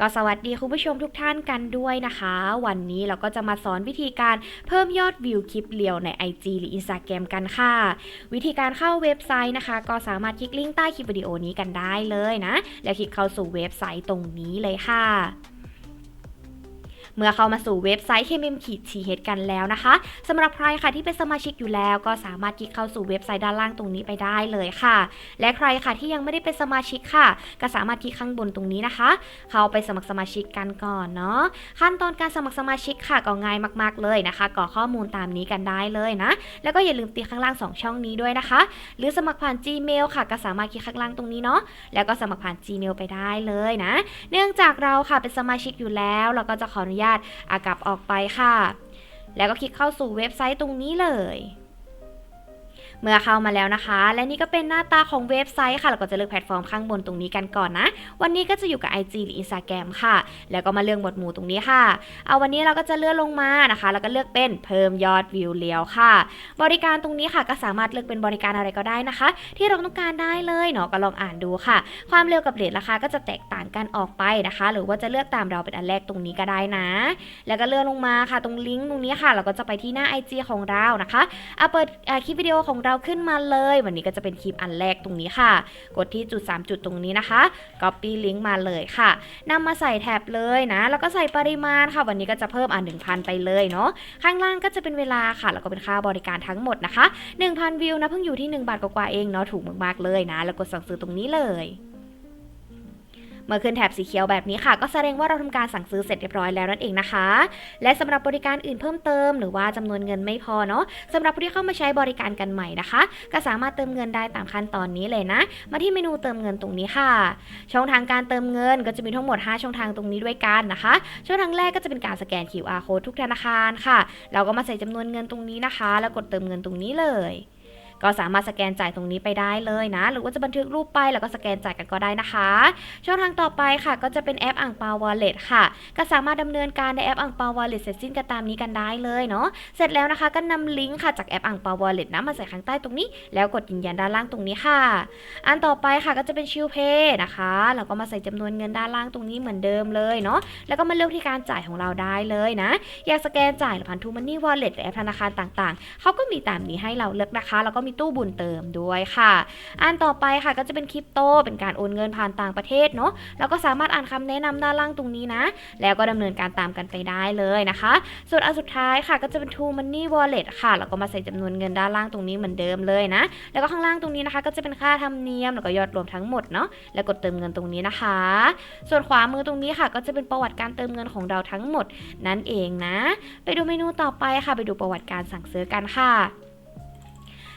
ก็สวัสดีคุณผู้ชมทุกท่านกันด้วยนะคะ วันนี้เราก็จะมาสอนวิธีการเพิ่มยอดวิวคลิปเรียวใน IG หรือ Instagram กันค่ะ วิธีการเข้าเว็บไซต์นะคะ ก็สามารถคลิกลิงก์ใต้คลิปวิดีโอนี้กันได้เลยนะ แล้วคลิกเข้าสู่เว็บไซต์ตรงนี้เลยค่ะ เมื่อเข้ามาสู่เว็บไซต์ KMM ขีด TH กันแล้วนะคะสำหรับใครค่ะที่เป็นสมาชิกอยู่แล้วก็สามารถคลิกเข้าสู่เว็บไซต์ด้านล่างตรงนี้ไปได้เลยค่ะ และใครค่ะที่ยังไม่ได้เป็นสมาชิกค่ะ ก็สามารถคลิกข้างบนตรงนี้นะคะ เข้าไปสมัครสมาชิกกันก่อนเนาะขั้นตอนการสมัครสมาชิกค่ะก็ง่ายมาก ๆเลยนะคะกรอกข้อมูลตามนี้กันได้เลยนะ แล้วก็อย่าลืมตีข้างล่าง 2 ช่องนี้ด้วยนะคะ หรือสมัครผ่าน Gmail ค่ะ ก็สามารถคลิกข้างล่างตรงนี้เนาะแล้วก็สมัครผ่าน Gmail ไปได้เลยนะ เนื่องจากเราค่ะเป็นสมาชิกอยู่แล้ว เราก็จะขออนุญาตอากลับออกไปค่ะ แล้วก็คลิกเข้าสู่เว็บไซต์ตรงนี้เลย เมื่อเข้ามาแล้วนะคะ และนี่ก็เป็นหน้าตาของเว็บไซต์ค่ะ เราก็จะเลือกแพลตฟอร์มข้างบนตรงนี้กันก่อนนะ วันนี้ก็จะอยู่กับ IG หรือ Instagram ค่ะ แล้วก็มาเลือกหมวดหมู่ตรงนี้ค่ะ เอาวันนี้เราก็จะเลื่อนลงมานะคะ แล้วก็เลือกเป็นเพิ่มยอดวิวเลี้ยวค่ะ บริการตรงนี้ค่ะ ก็สามารถเลือกเป็นบริการอะไรก็ได้นะคะ ที่เราต้องการได้เลยเนาะก็ลองอ่านดูค่ะ ความเร็วกับเรทราคาก็จะแตกต่างกันออกไปนะคะ หรือว่าจะเลือกตามเราเป็นอันแรกตรงนี้ก็ได้นะ แล้วก็เลื่อนลงมาค่ะ ตรงลิงก์ตรงนี้ค่ะ เราก็จะไปที่หน้า IG ของเรานะคะเอาเปิดคลิปวิดีโอของเราขึ้นมาเลย วันนี้ก็จะเป็นคลิปอันแรกตรงนี้ค่ะ กดที่จุด 3 จุดตรงนี้นะคะ Copy ลิงก์มาเลยค่ะนำมาใส่แท็บเลยนะ แล้วก็ใส่ปริมาณค่ะ วันนี้ก็จะเพิ่มอะ1,000 ไปเลยเนาะข้างล่างก็จะเป็นเวลาค่ะ แล้วก็เป็นค่าบริการทั้งหมดนะคะ 1,000 วิวนะเพิ่งอยู่ที่ 1 บาทกว่าๆเองเนาะถูกมากๆเลยนะ แล้วกดสั่งซื้อตรงนี้เลย เมื่อขึ้นแถบสีเขียวแบบนี้ค่ะ ก็แสดงว่าเราทำการสั่งซื้อเสร็จเรียบร้อยแล้วนั่นเองนะคะ และสำหรับบริการอื่นเพิ่มเติม หรือว่าจำนวนเงินไม่พอเนาะสำหรับผู้ที่เข้ามาใช้บริการกันใหม่นะคะ ก็สามารถเติมเงินได้ตามขั้นตอนนี้เลยนะ มาที่เมนูเติมเงินตรงนี้ค่ะ ช่องทางการเติมเงินก็จะมีทั้งหมด 5 ช่องทางตรงนี้ด้วยกันนะคะ ช่องทางแรกก็จะเป็นการสแกน QR code ทุกธนาคารค่ะ เราก็มาใส่จำนวนเงินตรงนี้นะคะ แล้วกดเติมเงินตรงนี้เลย ก็สามารถสแกนจ่ายตรงนี้ไปได้เลยนะ หรือว่าจะบันทึกรูปไปแล้วก็สแกนจ่ายกันก็ได้นะคะ ช่องทางต่อไปค่ะก็จะเป็นแอปอ่างเปาวอลเล็ตค่ะ ก็สามารถดำเนินการในแอปอ่างเปาวอลเล็ตเสร็จสิ้นกันตามนี้กันได้เลยเนาะเสร็จแล้วนะคะก็นำลิงก์ค่ะจากแอปอ่างเปาวอลเล็ตนะมาใส่ข้างใต้ตรงนี้ แล้วกดยืนยันด้านล่างตรงนี้ค่ะ อันต่อไปค่ะก็จะเป็นชิลเพย์นะคะแล้วก็มาใส่จำนวนเงินด้านล่างตรงนี้เหมือนเดิมเลยเนาะแล้วก็มาเลือกที่การจ่ายของเราได้เลยนะ อยากสแกนจ่ายหรือผ่านทูมันนี่วอลเล็ตหรือแอปธนาคารต่างๆเขาก็มีตามนี้ให้เราเลือกนะคะแล้วก็มีตู้บุญเติมด้วยค่ะ อันต่อไปค่ะก็จะเป็นคริปโต เป็นการโอนเงินผ่านต่างประเทศเนาะแล้วก็สามารถอ่านคำแนะนำด้านล่างตรงนี้นะ แล้วก็ดำเนินการตามกันไปได้เลยนะคะ ส่วนอันสุดท้ายค่ะก็จะเป็น True Money Wallet ค่ะแล้วก็มาใส่จำนวนเงินด้านล่างตรงนี้เหมือนเดิมเลยนะ แล้วก็ข้างล่างตรงนี้นะคะ ก็จะเป็นค่าธรรมเนียมแล้วก็ยอดรวมทั้งหมดเนาะแล้วกดเติมเงินตรงนี้นะคะ ส่วนขวามือตรงนี้ค่ะ ก็จะเป็นประวัติการเติมเงินของเราทั้งหมดนั่นเองนะ ไปดูเมนูต่อไปค่ะ ไปดูประวัติการสั่งซื้อกันค่ะ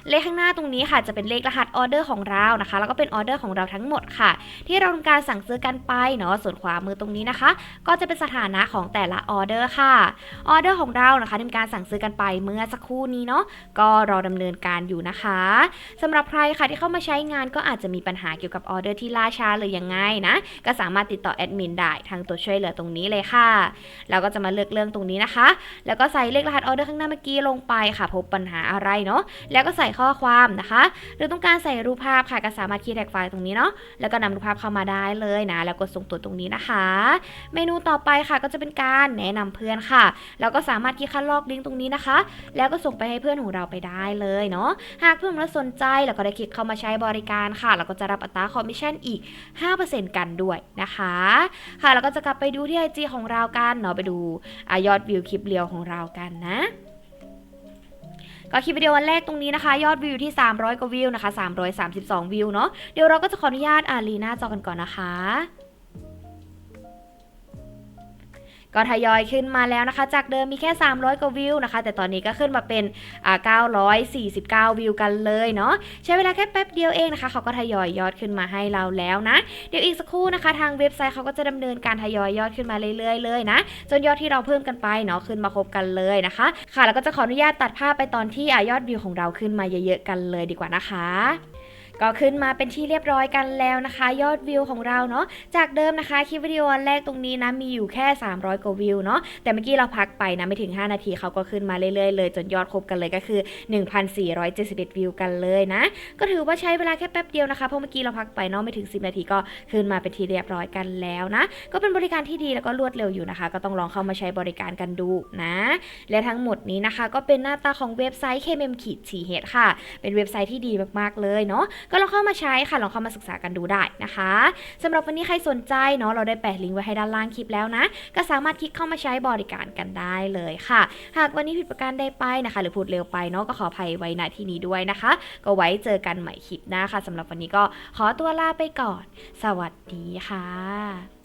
เลขข้างหน้าตรงนี้ค่ะจะเป็นเลขรหัสออเดอร์ของเรานะคะ แล้วก็เป็นออเดอร์ของเราทั้งหมดค่ะ ที่เราทำการสั่งซื้อกันไปเนาะส่วนขวามือตรงนี้นะคะ ก็จะเป็นสถานะของแต่ละออเดอร์ค่ะออเดอร์ของเรานะคะทำการสั่งซื้อกันไปเมื่อสักครู่นี้เนาะก็รอดำเนินการอยู่นะคะสำหรับใครค่ะที่เข้ามาใช้งานก็อาจจะมีปัญหาเกี่ยวกับออเดอร์ที่ล่าช้าหรือยังไงนะก็สามารถติดต่อแอดมินได้ทางตัวช่วยเหลือตรงนี้เลยค่ะเราก็จะมาเลือกเรื่องตรงนี้นะคะ แล้วก็ใส่เลขรหัสออเดอร์ข้างหน้าเมื่อกี้ลงไปค่ะ พบปัญหาอะไรเนาะแล้วก็ใส่ข้อความนะคะ หรือต้องการใส่รูปภาพค่ะก็สามารถคีย์แท็กไฟล์ตรงนี้เนาะแล้วก็นำรูปภาพเข้ามาได้เลยนะ แล้วกดส่งตัวตรงนี้นะคะ เมนูต่อไปค่ะก็จะเป็นการแนะนำเพื่อนค่ะแล้วก็สามารถคลิกคัดลอกลิงก์ตรงนี้นะคะ แล้วก็ส่งไปให้เพื่อนของเราไปได้เลยเนาะหากเพื่อนเราสนใจแล้วก็ได้คลิกเข้ามาใช้บริการค่ะแล้วก็จะรับอัตราคอมมิชชั่นอีก 5%กันด้วยนะคะ ค่ะแล้วก็จะกลับไปดูที่ IG ของเรากันเนาะไปดูอายอดวิวคลิปเรียวของเรากันนะ ก็คลิปวิดีโอวันแรกตรงนี้นะคะ ยอดวิวที่ 300 กว่าวิวนะคะ 332 วิวเนาะเดี๋ยวเราก็จะขออนุญาตอ่านรีหน้าจอกันก่อนนะคะ ก็ทยอยขึ้นมาแล้วนะคะ จากเดิมมีแค่ 300 กว่าวิวนะคะ แต่ตอนนี้ก็ขึ้นมาเป็น949 วิวกันเลยเนาะใช้เวลาแค่แป๊บเดียวเองนะคะเขาก็ทยอยยอดขึ้นมาให้เราแล้วนะ เดี๋ยวอีกสักครู่นะคะ ทางเว็บไซต์เขาก็จะดำเนินการทยอยยอดขึ้นมาเรื่อยๆเลยนะจนยอดที่เราเพิ่มกันไปเนาะขึ้นมาครบกันเลยนะคะ ค่ะ แล้วก็จะขออนุญาตตัดภาพไปตอนที่อยอดวิวของเราขึ้นมาเยอะๆกันเลยดีกว่านะคะ ก็ขึ้นมาเป็นที่เรียบร้อยกันแล้วนะคะ ยอดวิวของเราเนาะจากเดิมนะคะคลิปวิดีโอแรกตรงนี้นะมีอยู่แค่ 300 กว่าวิวเนาะแต่เมื่อกี้เราพักไปนะไม่ถึง 5 นาทีเขาก็ขึ้นมาเรื่อยๆเลย จนยอดครบกันเลยก็คือ 1,471 วิวกันเลยนะ ก็ถือว่าใช้เวลาแค่แป๊บเดียวนะคะเพราะเมื่อกี้เราพักไปเนาะไม่ถึง 10 นาทีก็ขึ้นมาเป็นที่เรียบร้อยกันแล้วนะ ก็เป็นบริการที่ดีแล้วก็รวดเร็วอยู่นะคะ ก็ต้องลองเข้ามาใช้บริการกันดูนะ และทั้งหมดนี้นะคะ ก็เป็นหน้าตาของเว็บไซต์ KMM ขีดชีเฮดค่ะ เป็นเว็บไซต์ที่ดีมากๆเลยเนาะก็ลองเข้ามาใช้ค่ะ ลองเข้ามาศึกษากันดูได้นะคะสำหรับวันนี้ใครสนใจเนาะเราได้แปะลิงก์ไว้ให้ด้านล่างคลิปแล้วนะ ก็สามารถคลิกเข้ามาใช้บริการกันได้เลยค่ะ หากวันนี้ผิดประการใดไปนะคะ หรือพูดเร็วไปเนาะก็ขออภัยไว้ณที่นี้ด้วยนะคะ ก็ไว้เจอกันใหม่คลิปหน้าค่ะสำหรับวันนี้ก็ขอตัวลาไปก่อน สวัสดีค่ะ